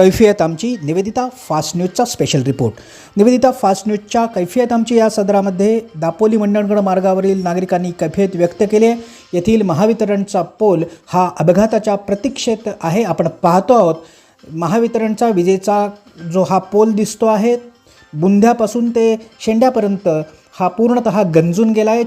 कैफियत आमची निवेदिता फास्ट न्यूजचा स्पेशल रिपोर्ट निवेदिता फास्ट न्यूजच्या कैफियत आमची या सदरामध्ये दापोली मंडणगड मार्गावरील नागरिकांनी कैफियत व्यक्त केली आहे. येथील महावितरणचा पोल हा अपघाताच्या प्रतीक्षेत आहे. आपण पाहतो आहोत महावितरणचा विजेचा जो हा पोल दिसतो आहे बुंध्यापासून ते शेंड्यापर्यंत हा पूर्णतः गंजून गेला आहे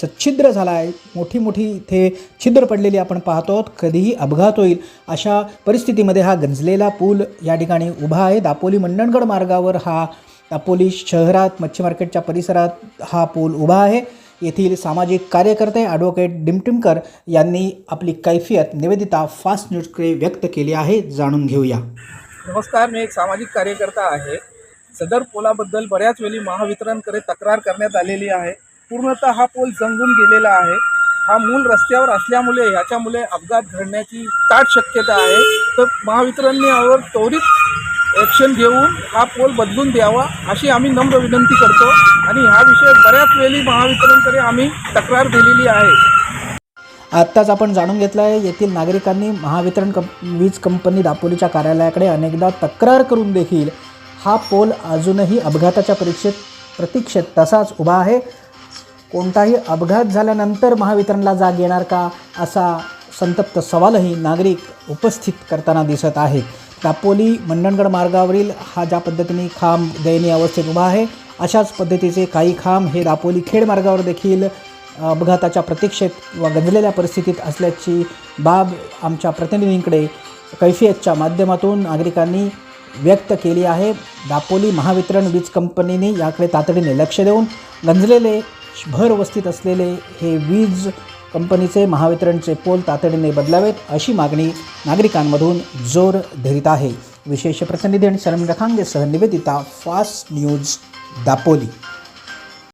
सच्छिद्र झाला आहे मोठी मोठी इथे छिद्र पडलेली आपण पाहतो आहोत कधीही अपघात होईल अशा परिस्थितीमध्ये हा गंजलेला पूल या ठिकाणी उभा आहे. दापोली मंडणगड मार्गावर हा दापोली शहरात मच्छी मार्केटच्या परिसरात हा पूल उभा आहे. येथील सामाजिक कार्यकर्ते ॲडव्होकेट डिमटिमकर यांनी आपली कैफियत निवेदिता फास्ट न्यूजकडे व्यक्त केली आहे. जाणून घेऊया. नमस्कार मी एक सामाजिक कार्यकर्ता आहे. सदर पोलाबद्दल बऱ्याच वेळी महावितरणकडे तक्रार करण्यात आलेली आहे. पूर्णतः हा पोल जंगून गेलेला आहे. हा मूल रस्त्यावर असल्यामुळे ह्याच्यामुळे अपघात घडण्याची ताट शक्यता आहे. तर महावितरणने यावर त्वरित ॲक्शन घेऊन हा पोल बदलून द्यावा अशी आम्ही नम्र विनंती करतो आणि हा विषय बऱ्याच वेळी महावितरणकडे आम्ही तक्रार दिलेली आहे. आत्ताच आपण जाणून घेतलं आहे येथील नागरिकांनी महावितरण कंप वीज कंपनी दापोलीच्या कार्यालयाकडे अनेकदा तक्रार करून देखील हा पोल अजूनही अपघाताच्या परीक्षेत प्रतीक्षेत तसाच उभा आहे. कोणताही अपघात झाल्यानंतर महावितरणला जाग येणार का असा संतप्त सवालही नागरिक उपस्थित करताना दिसत आहेत. दापोली मंडणगड मार्गावरील हा ज्या पद्धतीने खांब दयनीय अवस्थेत उभा आहे अशाच पद्धतीचे काही खांब हे दापोली खेड मार्गावर देखील अपघाताच्या प्रतीक्षेत व गंजलेल्या परिस्थितीत असल्याची बाब आमच्या प्रतिनिधींकडे कैफियतच्या माध्यमातून नागरिकांनी व्यक्त केली आहे. दापोली महावितरण वीज कंपनीने याकडे तातडीने लक्ष देऊन गंजलेले भर वस्तीत असलेले हे वीज कंपनीचे महावितरणचे पोल तातडीने बदलावेत अशी मागणी नागरिकांमधून जोर धरीत आहे. विशेष प्रतिनिधी आणि शर्मिला खांगेसह निवेदिता फास्ट न्यूज दापोली.